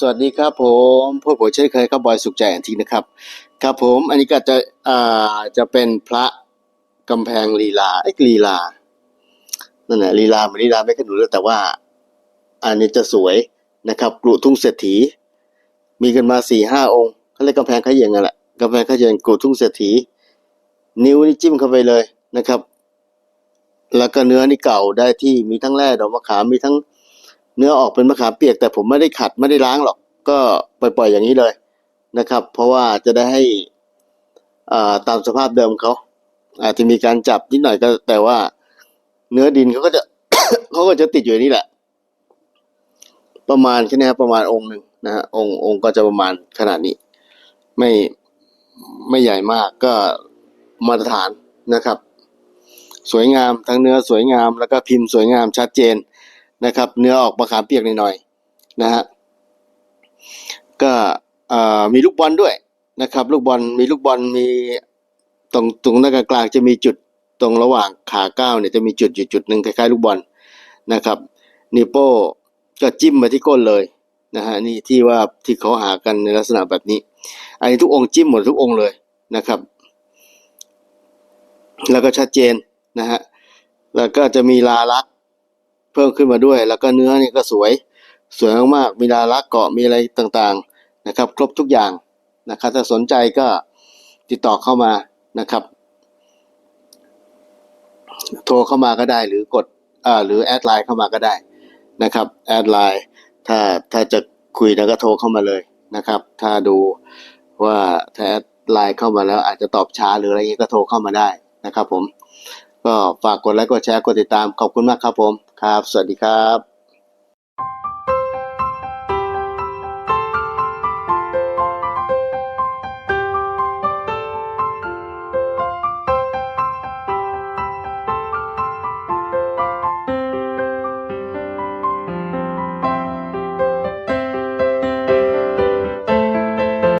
สวัสดีครับผมพวกผมเช่นเคยครับบอยสุขใจอันทีนะครับ ครับผมอันนี้ก็จะอ่าจะเป็นพระกำแพงลีลาไอ้ลีลานั่นแหละลีลาเหมือนลีลาไม่ขนุนเลยแต่ว่า อันนี้จะสวยนะครับกรุทุ่งเศรษฐี มีกันมาสี่ห้าองค์เขาเรียกกำแพงขยเยงนั่นแหละกำแพงขยเยงกรุทุ่งเศรษฐี นิ้วนี่จิ้มเข้าไปเลยนะครับ แล้วก็เนื้อนี่เก่าได้ที่มีทั้งแร่ดอกมะขามมีทั้ง เนื้อออกเป็นมะขามเปียกแต่ผมไม่ได้ขัดไม่ได้ล้างหรอก ก็ปล่อยๆอย่างนี้เลยนะครับ เพราะว่าจะได้ให้อ่าตามสภาพเดิมเขาอาจจะมีการจับนิดหน่อยก็ แต่ว่า เนื้อดินเขาก็จะเขาก็จะติดอยู่นนี้แหละ ประมาณแค่นี้ครับประมาณองค์หนึ่งนะฮะองค์องค์ก็จะประมาณขนาดนี้ ไม่ไม่ใหญ่มากก็มาตรฐานนะครับ สวยงามทั้งเนื้อสวยงามแล้วก็พิมพ์สวยงามชัดเจน นะครับ เนื้อออกมะขามเปียกหน่อยๆนะฮะก็มีลูกบอลด้วยนะครับ ลูกบอลมีลูกบอลมีตรงตรงหน้ากลางจะมีจุดตรงระหว่างขาก้าวเนี่ยจะมีจุดอยู่จุดหนึ่งคล้ายๆลูกบอลนะครับนิโป้ก็จิ้มมาที่ก้นเลยนะฮะนี่ที่ว่าที่เขาหากันในลักษณะแบบนี้ อันนี้ทุกองค์จิ้มหมดทุกองค์เลยนะครับ แล้วก็ชัดเจนนะฮะแล้วก็จะมีลาลักษ เพิ่มขึ้นมาด้วย แล้วก็เนื้อนี่ก็สวยสวยมากๆมีลาลักเกาะมีอะไรต่างๆนะครับ ครบทุกอย่างนะครับ ถ้าสนใจก็ติดต่อเข้ามานะครับ โทรเข้ามาก็ได้หรือกดอ่าหรือแอดไลน์เข้ามาก็ได้นะครับแอดไลน์ถ้าถ้าจะคุยแล้วก็โทรเข้ามาเลยนะครับ ถ้าดูว่าถ้าแอดไลน์เข้ามาแล้วอาจจะตอบช้าหรืออะไรเงี้ก็โทรเข้ามาได้นะครับ ผม ก็ฝากกดไลค์กดแชร์กดติดตามขอบคุณมากครับผม ครับ สวัสดีครับ